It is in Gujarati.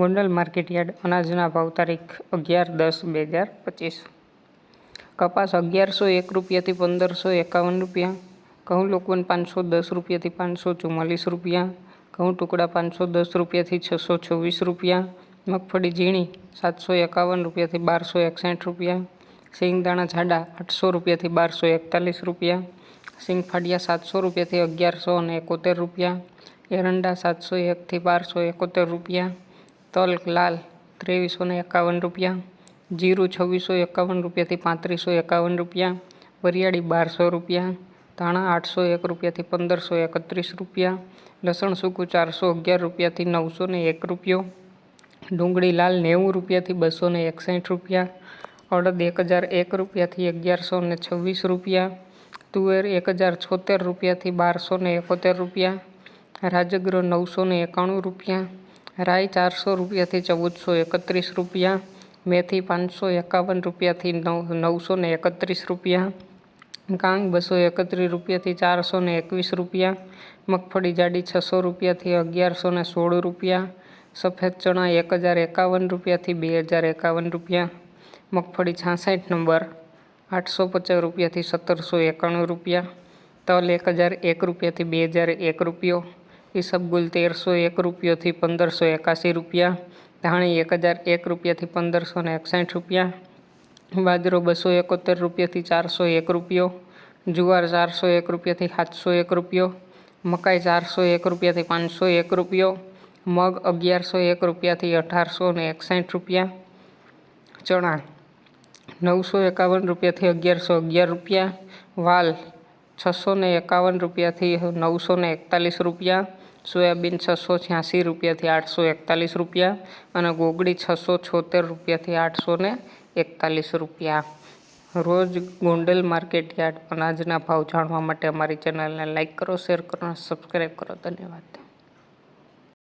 ગોંડલ માર્કેટયાર્ડ અનાજના ભાવ તારીખ અગિયાર દસ બે હજાર પચીસ. કપાસ અગિયારસો એક રૂપિયાથી પંદરસો એકાવન રૂપિયા. ઘઉં લોકવન પાંચસો દસ રૂપિયાથી પાંચસો ચુમ્માલીસ રૂપિયા. ઘઉં ટુકડા પાંચસો દસ રૂપિયાથી છસો છવ્વીસ રૂપિયા. મગફળી ઝીણી સાતસો એકાવન રૂપિયાથી બારસો એકસઠ રૂપિયા. સિંગદાણા જાડા આઠસો રૂપિયાથી બારસો એકતાલીસ રૂપિયા. સિંગ ફાડિયા સાતસો રૂપિયાથી અગિયારસો અને એકોતેર રૂપિયા. એરંડા સાતસો એકથી બારસો એકોતેર રૂપિયા. તલ લાલ ત્રેવીસો ને એકાવન રૂપિયા, જીરું છવ્વીસો એકાવન રૂપિયાથી પાંત્રીસો એકાવન રૂપિયા, વરિયાળી બારસો રૂપિયા, ધાણા આઠસો એક રૂપિયાથી પંદરસો એકત્રીસ રૂપિયા, લસણ સૂકું ચારસો અગિયાર રૂપિયાથી નવસો ને એક રૂપિયો, ડુંગળી લાલ નેવું રૂપિયાથી બસો ને એકસઠ રૂપિયા, અડદ એક હજાર એક રૂપિયાથી અગિયારસો ને છવ્વીસ રૂપિયા, તુવેર એક હજાર છોતેર રૂપિયાથી બારસો ને એકોતેર રૂપિયા રાજગ્રહ નવસો ને એકાણું રૂપિયા રાઈ ચારસો રૂપિયાથી ચૌદસો એકત્રીસ રૂપિયા, મેથી પાંચસો એકાવન રૂપિયાથી નવ, નવસો ને એકત્રીસ રૂપિયા કાંગ બસો એકત્રીસ રૂપિયાથી ચારસો ને એકવીસ રૂપિયા, મગફળી જાડી છસો રૂપિયાથી અગિયારસો ને સોળ રૂપિયા, સફેદ ચણા એક હજાર એકાવન રૂપિયાથી બે હજાર એકાવન રૂપિયા, મગફળી છાસઠ નંબર આઠસો પચાસ રૂપિયાથી સત્તરસો એકાણું રૂપિયા, તલ એક હજાર એક રૂપિયાથી બે હજાર એક રૂપિયો ઈસબગુલ તેરસો એક રૂપિયોથી પંદરસો એકાસી રૂપિયા, ધાણી એક હજાર એક રૂપિયાથી પંદરસો ને એકસઠ રૂપિયા, બાજરો બસો એકોતેર રૂપિયાથી ચારસો એક રૂપિયો, જુવાર ચારસો એક રૂપિયાથી સાતસો એક રૂપિયો, મકાઈ ચારસો એક રૂપિયાથી પાંચસો એક રૂપિયો, મગ અગિયારસો એક રૂપિયાથી અઢારસો ને એકસઠ રૂપિયા, ચણા નવસો એકાવન રૂપિયાથી અગિયારસો અગિયાર રૂપિયા, વાલ છસો ને એકાવન રૂપિયાથી નવસો ને એકતાલીસ રૂપિયા સોયાબીન છસો છ્યાસી રૂપિયાથી આઠસો એકતાલીસ રૂપિયા અને ગોગડી છસો છોતેર રૂપિયાથી આઠસો ને એકતાલીસ રૂપિયા. રોજ ગોંડલ માર્કેટ યાર્ડ અનાજના ભાવ જાણવા માટે અમારી ચેનલને લાઇક કરો, શેર કરો અને સબસ્ક્રાઈબ કરો. ધન્યવાદ.